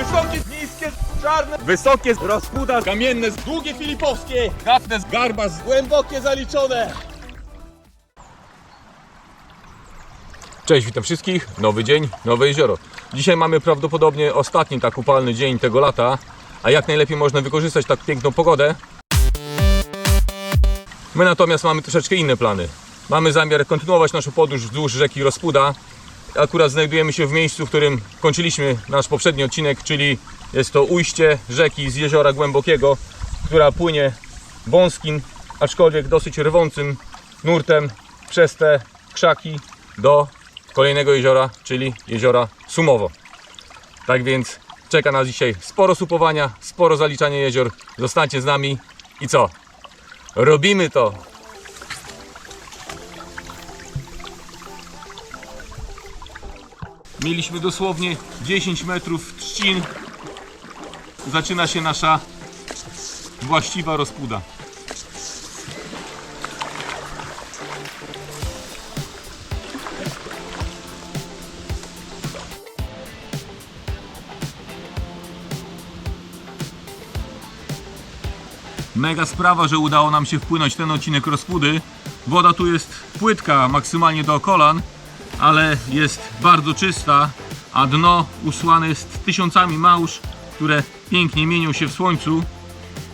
Wysokie, niskie, czarne, wysokie, rozpuda, kamienne, długie filipowskie, katne, garbas, głębokie zaliczone. Cześć, witam wszystkich. Nowy dzień, nowe jezioro. Dzisiaj mamy prawdopodobnie ostatni tak upalny dzień tego lata, a jak najlepiej można wykorzystać tak piękną pogodę. My natomiast mamy troszeczkę inne plany. Mamy zamiar kontynuować naszą podróż wzdłuż rzeki Rozpuda. Akurat znajdujemy się w miejscu, w którym kończyliśmy nasz poprzedni odcinek, czyli jest to ujście rzeki z jeziora głębokiego, która płynie wąskim, aczkolwiek dosyć rwącym nurtem przez te krzaki do kolejnego jeziora, czyli jeziora Sumowo. Tak więc czeka nas dzisiaj sporo supowania, sporo zaliczania jezior. Zostańcie z nami i co? Robimy to! Mieliśmy dosłownie 10 metrów trzcin. Zaczyna się nasza właściwa rozpuda. Mega sprawa, że udało nam się wpłynąć ten odcinek rozpudy. Woda tu jest płytka, maksymalnie do kolan, ale jest bardzo czysta, a dno usłane jest tysiącami małż, które pięknie mienią się w słońcu.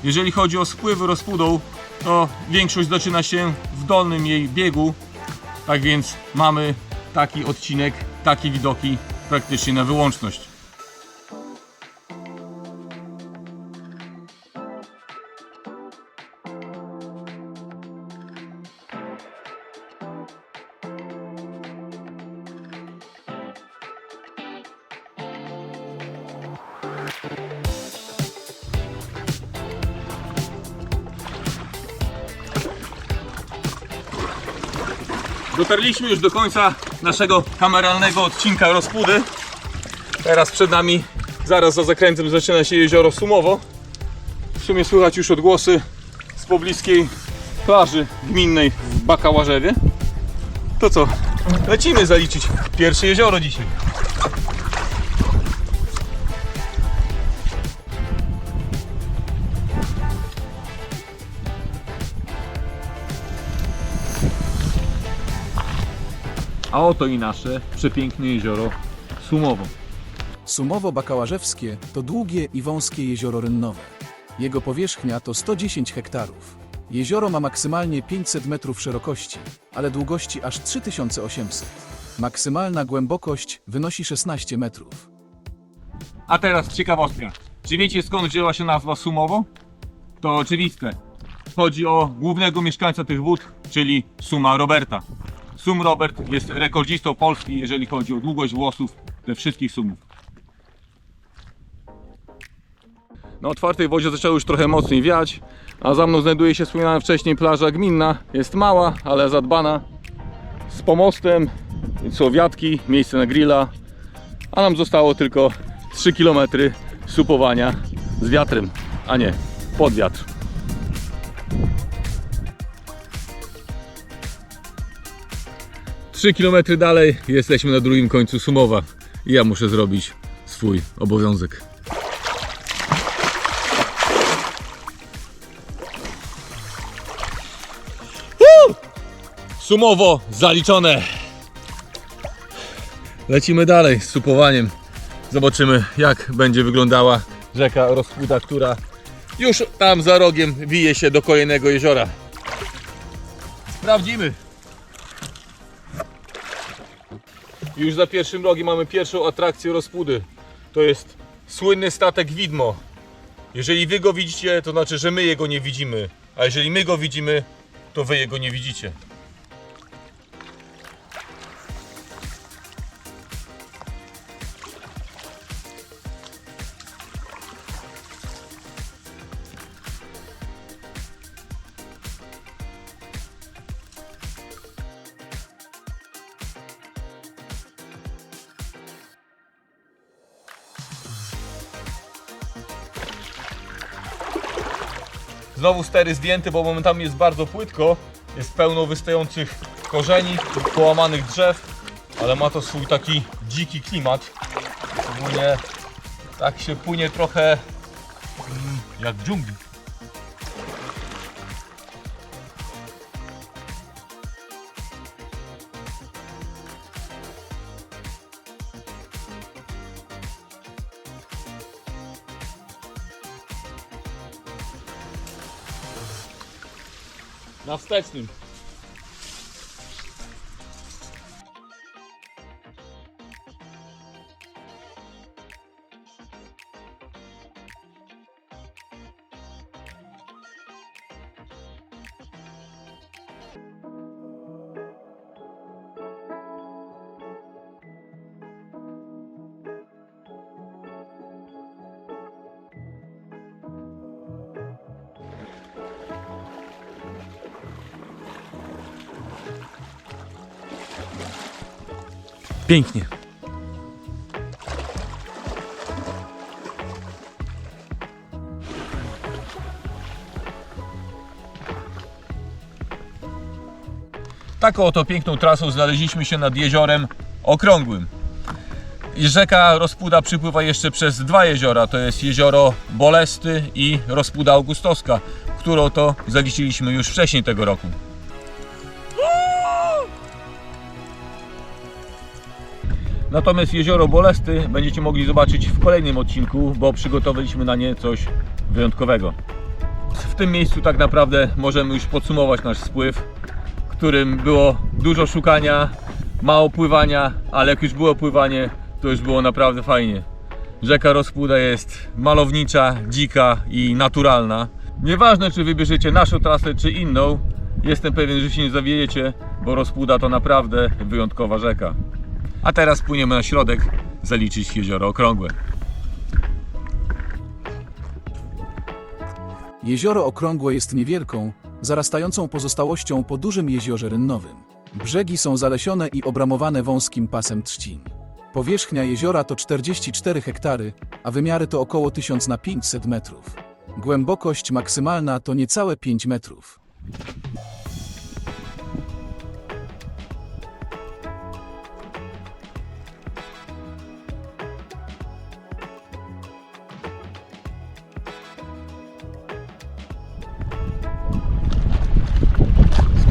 Jeżeli chodzi o spływy rozpudą, to większość zaczyna się w dolnym jej biegu, tak więc mamy taki odcinek, takie widoki praktycznie na wyłączność. Dotarliśmy już do końca naszego kameralnego odcinka rozpudy. Teraz przed nami, zaraz za zakrętem zaczyna się jezioro Sumowo. W sumie słychać już odgłosy z pobliskiej plaży gminnej w Bakałarzewie. To co? Lecimy zaliczyć pierwsze jezioro dzisiaj. A oto i nasze przepiękne jezioro Sumowo. Sumowo Bakałażewskie to długie i wąskie jezioro rynnowe. Jego powierzchnia to 110 hektarów. Jezioro ma maksymalnie 500 metrów szerokości, ale długości aż 3800. Maksymalna głębokość wynosi 16 metrów. A teraz ciekawostka. Czy wiecie skąd wzięła się nazwa Sumowo? To oczywiste. Chodzi o głównego mieszkańca tych wód, czyli Suma Roberta. Sum Robert jest rekordzistą Polski, jeżeli chodzi o długość włosów ze wszystkich sumów. Na otwartej wodzie zaczęło już trochę mocniej wiać, a za mną znajduje się wspomniana wcześniej plaża gminna. Jest mała, ale zadbana. Z pomostem, są wiatki, miejsce na grilla, a nam zostało tylko 3 km supowania z wiatrem, a nie pod wiatr. Trzy kilometry dalej jesteśmy na drugim końcu Sumowa i ja muszę zrobić swój obowiązek. Sumowo zaliczone. Lecimy dalej z supowaniem. Zobaczymy jak będzie wyglądała rzeka Rozpuda, która już tam za rogiem wije się do kolejnego jeziora. Sprawdzimy. Już za pierwszym rogiem mamy pierwszą atrakcję Rozpudy. To jest słynny statek Widmo. Jeżeli wy go widzicie, to znaczy, że my jego nie widzimy. A jeżeli my go widzimy, to wy jego nie widzicie. Znowu stery zdjęte, bo momentami jest bardzo płytko. Jest pełno wystających korzeni, połamanych drzew, ale ma to swój taki dziki klimat. Ogólnie Tak się płynie trochę mm, jak w dżungli. Na wstecznym. Pięknie. Taką oto piękną trasą znaleźliśmy się nad jeziorem Okrągłym. Rzeka Rozpuda przypływa jeszcze przez dwa jeziora, to jest jezioro Bolesty i Rozpuda Augustowska, którą to zaliczyliśmy już wcześniej tego roku. Natomiast jezioro Bolesty będziecie mogli zobaczyć w kolejnym odcinku, bo przygotowaliśmy na nie coś wyjątkowego. W tym miejscu tak naprawdę możemy już podsumować nasz spływ, którym było dużo szukania, mało pływania, ale jak już było pływanie, to już było naprawdę fajnie. Rzeka Rozpuda jest malownicza, dzika i naturalna. Nieważne czy wybierzecie naszą trasę czy inną, jestem pewien, że się nie zawiejecie, bo Rozpuda to naprawdę wyjątkowa rzeka. A teraz płyniemy na środek zaliczyć jezioro okrągłe. Jezioro Okrągłe jest niewielką, zarastającą pozostałością po dużym jeziorze rynnowym. Brzegi są zalesione i obramowane wąskim pasem trzcin. Powierzchnia jeziora to 44 hektary, a wymiary to około 1000 na 500 metrów. Głębokość maksymalna to niecałe 5 metrów.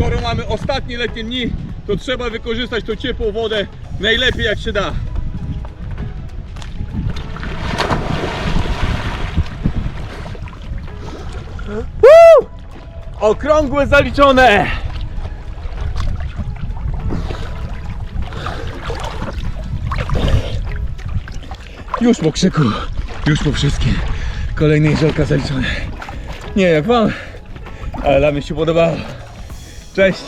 Skoro mamy ostatnie letnie dni, to trzeba wykorzystać tą ciepłą wodę najlepiej jak się da. Woo! Okrągłe zaliczone! Już po krzyku, już po wszystkim. Kolejne jeziorka zaliczone. Nie jak wam, ale dla mnie się podobało. Cześć!